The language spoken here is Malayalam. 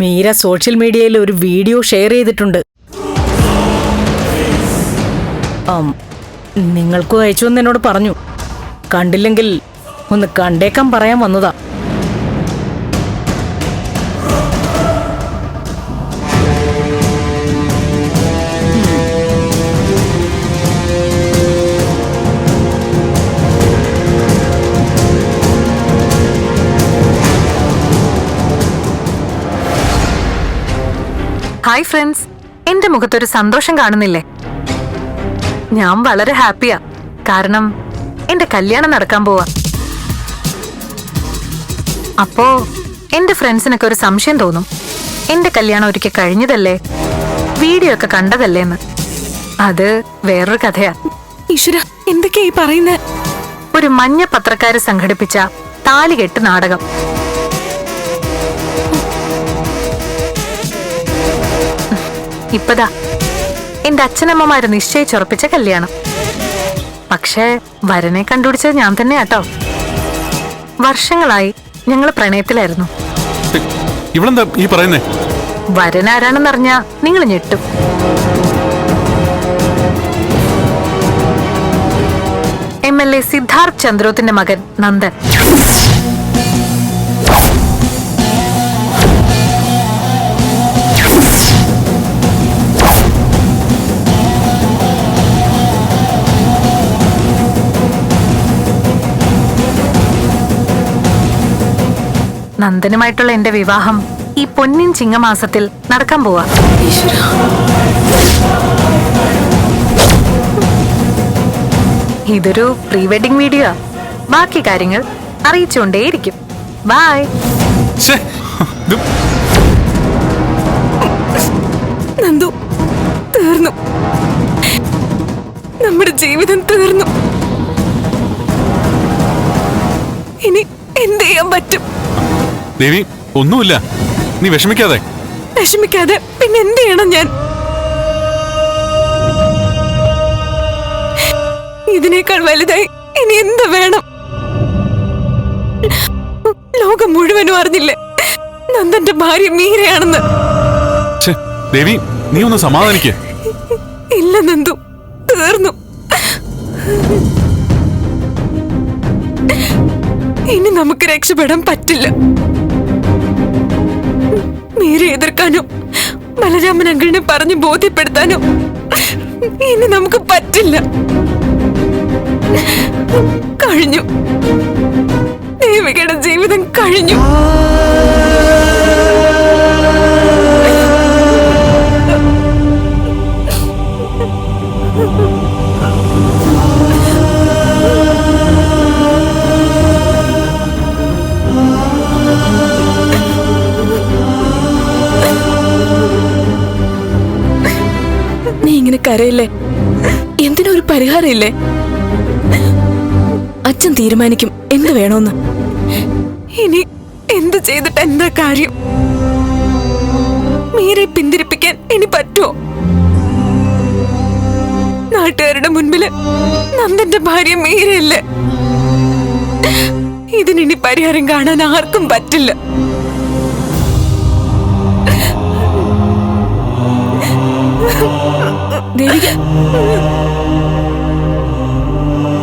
മീര സോഷ്യൽ മീഡിയയിൽ ഒരു വീഡിയോ ഷെയർ ചെയ്തിട്ടുണ്ട്. നിങ്ങൾക്കും അയച്ചു എന്ന് എന്നോട് പറഞ്ഞു. കണ്ടില്ലെങ്കിൽ ഒന്ന് കണ്ടേക്കാൻ പറയാൻ വന്നതാ. ഹായ് ഫ്രണ്ട്സ് എന്റെ മുഖത്തൊരു സന്തോഷം കാണുന്നില്ലേ? ഞാൻ വളരെ ഹാപ്പിയാ. കാരണം എന്റെ കല്യാണം നടക്കാൻ പോവാ. അപ്പോ എന്റെ ഫ്രണ്ട്സിനൊക്കെ ഒരു സംശയം തോന്നും. എന്റെ കല്യാണം ഒരിക്കൽ കഴിഞ്ഞതല്ലേ? വീഡിയോ ഒക്കെ കണ്ടതല്ലേ എന്ന് അത് വേറൊരു കഥയാ. ഈശ്വര എന്തൊക്കെയാ ഈ പറയുന്നേ? ഒരു മഞ്ഞ പത്രക്കാര് സംഘടിപ്പിച്ച താലികെട്ട് നാടകം. ഇപ്പതാ. എന്റെ അച്ഛനമ്മമാര് നിശ്ചയിച്ചുറപ്പിച്ച കല്യാണം. പക്ഷേ വരനെ കണ്ടുപിടിച്ചത് ഞാൻ തന്നെ തന്നെയാട്ടോ. വർഷങ്ങളായി ഞങ്ങൾ പ്രണയത്തിലായിരുന്നു. ഇവളെന്താ ഈ പറയുന്നേ? വരൻ ആരാണെന്നറിഞ്ഞാ നിങ്ങൾ ഞെട്ടും. എം എൽ എ സിദ്ധാർത്ഥ് ചന്ദ്രോത്തിന്റെ മകൻ നന്ദൻ. നന്ദനുമായിട്ടുള്ള എന്റെ വിവാഹം ഈ പൊന്നിൻ ചിങ്ങമാസത്തിൽ നടക്കാൻ പോവാ. ഇതൊരു പ്രീ വെഡിങ് വീഡിയോ. ബാക്കി കാര്യങ്ങൾ അറിയിച്ചുകൊണ്ടേയിരിക്കും. ബായ്. നന്ദു തീർന്നു. നമ്മുടെ ജീവിതം തീർന്നു. ഇനി എന്ത് ചെയ്യാൻ പറ്റും? ദേവി ഒന്നുമില്ല. നീ വിഷമിക്കാതെ. വിഷമിക്കാതെ പിന്നെ എന്ത് ചെയ്യണം ഞാൻ? ഇതിനേക്കാൾ വലുതായി ഇനി എന്ത് വേണം? ലോകം മുഴുവനും അറിഞ്ഞില്ലേ? നന്ദന്റെ ഭാര്യ മീരയാണെന്ന്. ദേവി നീ ഒന്ന് സമാധാനിക്ക. ഇല്ല നന്ദു. തീർന്നു. ഇനി നമുക്ക് രക്ഷപ്പെടാൻ പറ്റില്ല. മീരെ എതിർക്കാനോ ബലരാമൻ അങ്കിളിനെ പറഞ്ഞ് ബോധ്യപ്പെടുത്താനോ ഇനി നമുക്ക് പറ്റില്ല. കഴിഞ്ഞു. ദേവികയുടെ ജീവിതം കഴിഞ്ഞു. ഇങ്ങനെ കരയില്ലേ? എന്തിനൊരു പരിഹാരമില്ലേ? അച്ഛൻ തീരുമാനിക്കും എന്ത് വേണോന്ന്. ഇനി എന്ത് ചെയ്തിട്ട് എന്താ കാര്യം? മീരെ പിന്തിരിപ്പിക്കാൻ ഇനി പറ്റുമോ നാട്ടുകാരുടെ മുൻപിൽ നന്ദന്റെ ഭാര്യ മീരയല്ലേ? ഇതിനി പരിഹാരം കാണാൻ ആർക്കും പറ്റില്ല. 啊